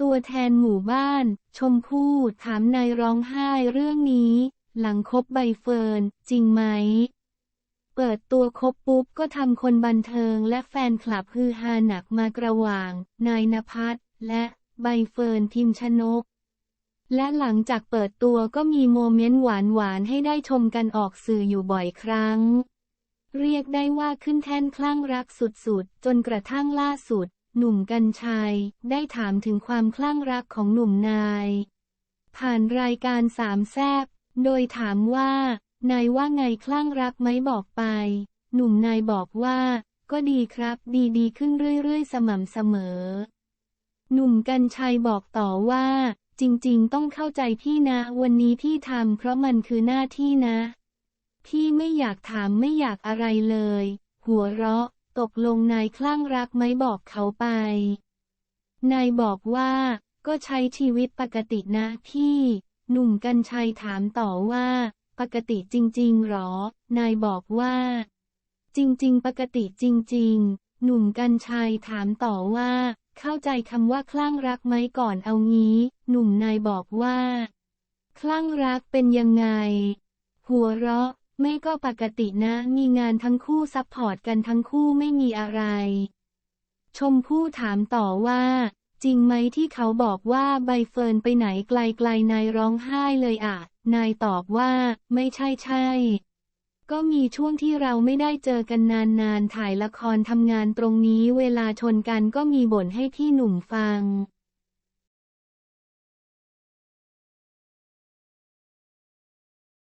ตัวแทนหมู่บ้าน ชมพู่ถามนายร้องไห้เรื่องนี้ หลังคบใบเฟิร์น จริงไหม เปิดตัวคบปุ๊บก็ทำคนบันเทิงและแฟนคลับฮือฮาหนักมากระหว่าง นายนภัสและใบเฟิร์นพิมชนก และหลังจากเปิดตัวก็มีโมเมนต์หวานๆให้ได้ชมกันออกสื่ออยู่บ่อยครั้ง เรียกได้ว่าขึ้นแท่นคลั่งรักสุดๆ จนกระทั่งล่าสุด หนุ่มกัญชัย ได้ถามถึงความคลั่งรักของหนุ่มนาย ผ่านรายการสามแซบโดยถามว่า นายว่าไงคลั่งรักไหมบอกไป หนุ่มนายบอกว่า ก็ดีครับ ดีดีขึ้นเรื่อยๆ สม่ำเสมอ หนุ่มกัญชัยบอกต่อว่า จริงๆ ต้องเข้าใจพี่นะ วันนี้พี่ทำเพราะมันคือหน้าที่นะ พี่ไม่อยากถามไม่อยากอะไรเลย หัวเราะ ตกลงนายคลั่งรักไหมบอกเขาไป นายบอกว่า ก็ใช้ชีวิตปกตินะพี่ หนุ่มกัญชัยถามต่อว่า ปกติจริง ๆหรอ นายบอกว่า จริง ๆ ปกติจริง ๆ หนุ่มกัญชัยถามต่อว่า เข้าใจคำว่าคลั่งรักไหมก่อนเอางี้ หนุ่มนายบอกว่า คลั่งรักเป็นยังไง หัวเราะ ไม่ก็ปกตินะ มีงานทั้งคู่ซัพพอร์ตกันทั้งคู่ไม่มีอะไร ชมพู่ถามต่อว่า จริงไหมที่เขาบอกว่าใบเฟิร์นไปไหนไกลๆนายร้องไห้เลยอะนายตอบว่า ไม่ใช่ใช่ ก็มีช่วงที่เราไม่ได้เจอกันนานๆ ถ่ายละครทำงานตรงนี้เวลาชนกันก็มีบ่นให้พี่หนุ่มฟัง